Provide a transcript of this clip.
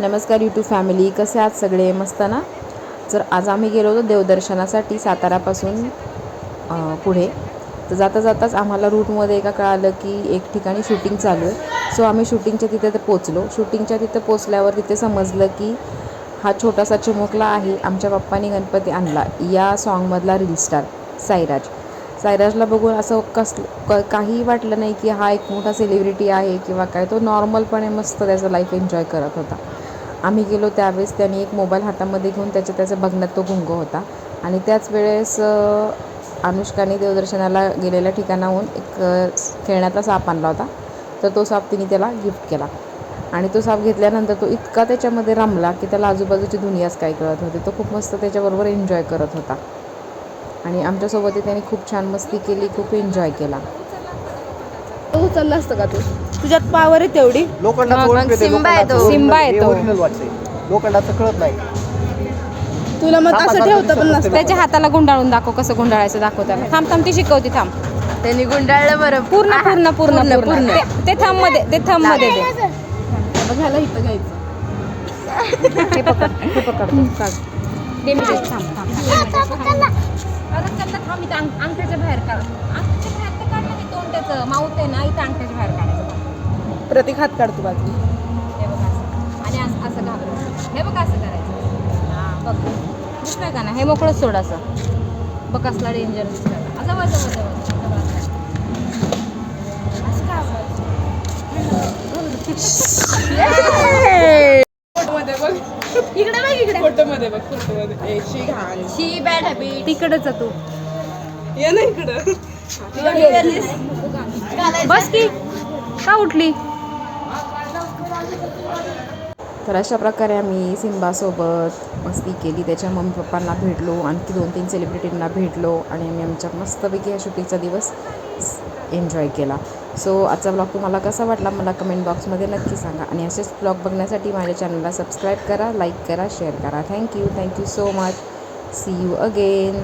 नमस्कार YouTube family कसे आहात सगळे? मस्त ना? तर आज आम्ही गेलो होतो देवदर्शनासाठी सातारापासून पुढे. तर जाता जाताच आम्हाला रूटमध्ये एका कळालं की एक ठिकाणी शूटिंग चालू आहे. सो आम्ही शूटिंगच्या तिथे तर पोचलो. शूटिंगच्या तिथे पोचल्यावर तिथे समजलं की हा छोटासा चिमुकला आहे. आमच्या पप्पानी गणपती आणला. या सॉन्गमधला रील स्टार साईराज. सायराजला बघून असं कसलं क काही वाटलं नाही की हा एक मोठा सेलिब्रिटी आहे किंवा काय. तो नॉर्मलपणे मस्त त्याचं लाईफ एन्जॉय करत होता. आम्ही गेलो त्यावेळेस त्याने एक मोबाईल हातामध्ये घेऊन त्याच्या त्याचा बघण्यात तो गुंग होता. आणि त्याच वेळेस अनुष्काने देवदर्शनाला गेलेल्या ठिकाणाहून एक खेळण्याचा साप आणला होता. तर तो साप तिने त्याला गिफ्ट केला. आणि तो साप घेतल्यानंतर तो इतका त्याच्यामध्ये रमला की त्याला आजूबाजूची दुनियाच काय कळत होती. तो खूप मस्त त्याच्याबरोबर एन्जॉय करत होता. आणि आमच्यासोबतही त्याने खूप छान मस्ती केली खूप एन्जॉय केला. उचललं असतं का तू? तुझ्यात पावर आहे तेवढी. लोखंडाचं मग ओळख येते, सिम्बा लोखंडाचं येतो. original- सिम्बा हे येतो. original वाटते लोखंडाचं कळत नाही. तुला मग असं ठेवतं पण नसतं. त्याच्या हाताला गुंडाळून दाखव कसं गुंडाळायचं दाखव त्याला. थांब थांब ती शिकवती थांब. त्यांनी गुंडाळलं बरं. पूर्ण पूर्ण पूर्ण पूर्ण. ते- ते थांबमध्ये ते थांबमध्ये दे. बघायला इथं घ्यायचं. हे पकड हे पकड काढ. दे मी देते. थांब थांब अरे थांब इथं अंग- अंगठ्याच्या बाहेर काढ. अंगठ्याच्या बाहेर तर काढ ना ते तोंड त्याचं माऊत आहे ना इथं अंगठ्याच्या बाहेर काढायचं. प्रतीक हात काढतो बाजू. हे बघ असं. आणि असं असं घाबरायचं हे बघ असं करायचं. हां बघ. दिसतंय का ना? हे मोकळंच सोड असं. बघ कसला डेंजर दिसतंय. असं जवळ असं. असं का मध्ये बघ. इकडे बघ इकडे. फोटो मध्ये बघ फोटो मध्ये ए, शी घाण. शी बॅड हॅबिट तिकडच तू. ये ना इकडं. बस की. का उठली? तर अशा प्रकारे आम्ही सिम्बासोबत मस्ती केली. त्याच्या मम्मी पप्पांना भेटलो आणखी दोन तीन सेलिब्रिटींना भेटलो आणि आम्ही आमच्या मस्तपैकी हा शूटिंगचा दिवस एन्जॉय केला. सो आजचा ब्लॉग तुम्हाला कसा वाटला मला कमेंट बॉक्समध्ये नक्की सांगा. आणि असेच ब्लॉग बघण्यासाठी माझ्या चॅनलला सबस्क्राईब करा लाईक करा शेअर करा. Thank you thank you so much see you again